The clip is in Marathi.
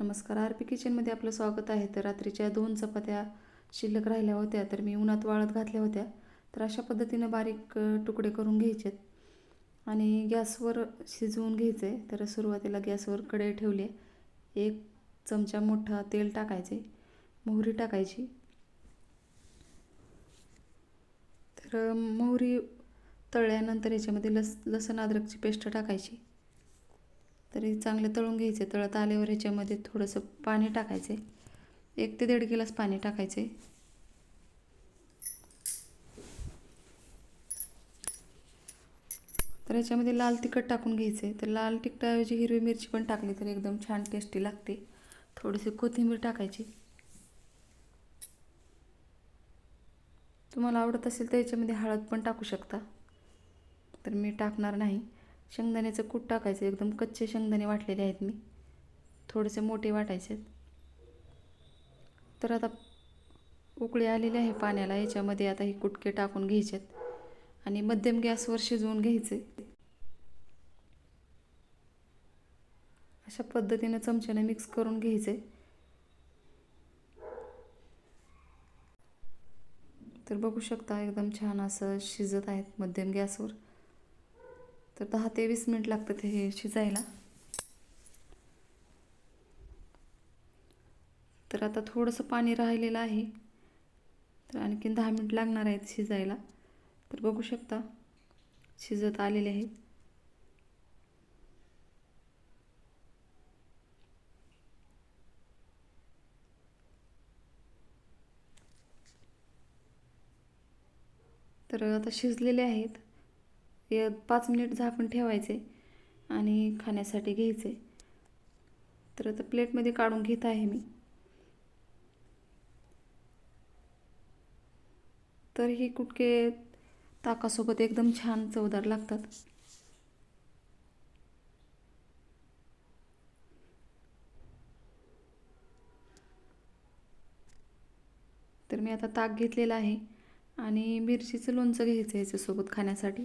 नमस्कार आर पी किचनमध्ये आपलं स्वागत आहे. तर रात्रीच्या दोन चपात्या शिल्लक राहिल्या होत्या तर मी उन्हात वाळत घातल्या होत्या. तर अशा पद्धतीनं बारीक तुकडे करून घ्यायचेत. आणि गॅसवर शिजवून घ्यायचे तर सुरुवातीला गॅसवर कढई ठेवले एक चमचा मोठा तेल टाकायचे मोहरी टाकायची. तर मोहरी तळल्यानंतर याच्यामध्ये लस लसण अद्रकची पेस्ट टाकायची. तरी चांगले तळून घ्यायचे. तळत आल्यावर ह्याच्यामध्ये थोडंसं पाणी टाकायचे. एक ते दीड गिलास पाणी टाकायचे. तर ह्याच्यामध्ये लाल तिखट टाकून घ्यायचे. तर लाल तिखटाऐवजी हिरवी मिरची पण टाकली तर एकदम छान टेस्टी लागते. थोडीशी कोथिंबीर टाकायची. तुम्हाला आवडत असेल तर याच्यामध्ये हळद पण टाकू शकता. तर मी टाकणार नाही. शेंगदाण्याचं कूट टाकायचं एकदम कच्चे शेंगदाणे वाटलेले आहेत मी. थोडेसे मोठे वाटायचे आहेत. तर आता उकळी आलेली आहे पाण्याला याच्यामध्ये आता हे कुटके टाकून घ्यायचेत. आणि मध्यम गॅसवर शिजवून घ्यायचे अशा पद्धतीने चमच्याने मिक्स करून घ्यायचे तर बघू शकता एकदम छान असं शिजत आहेत मध्यम गॅसवर. तर दहा ते वीस मिनिट लागतात हे शिजायला. तर आता थोडंसं पाणी राहिलेलं आहे. तर आणखीन दहा मिनिट लागणार आहेत शिजायला. तर बघू शकता शिजत आलेले आहेत. तर आता शिजलेले आहेत. हे पाच मिनिट झाकून ठेवायचे आणि खाण्यासाठी घ्यायचे. तर आता प्लेटमध्ये काढून घेत आहे मी. तर ही कुटके ताकासोबत एकदम छान चवदार लागतात. तर मी आता ताक घेतलेला आहे आणि मिरचीचं लोणचं घ्यायचं याच्यासोबत खाण्यासाठी.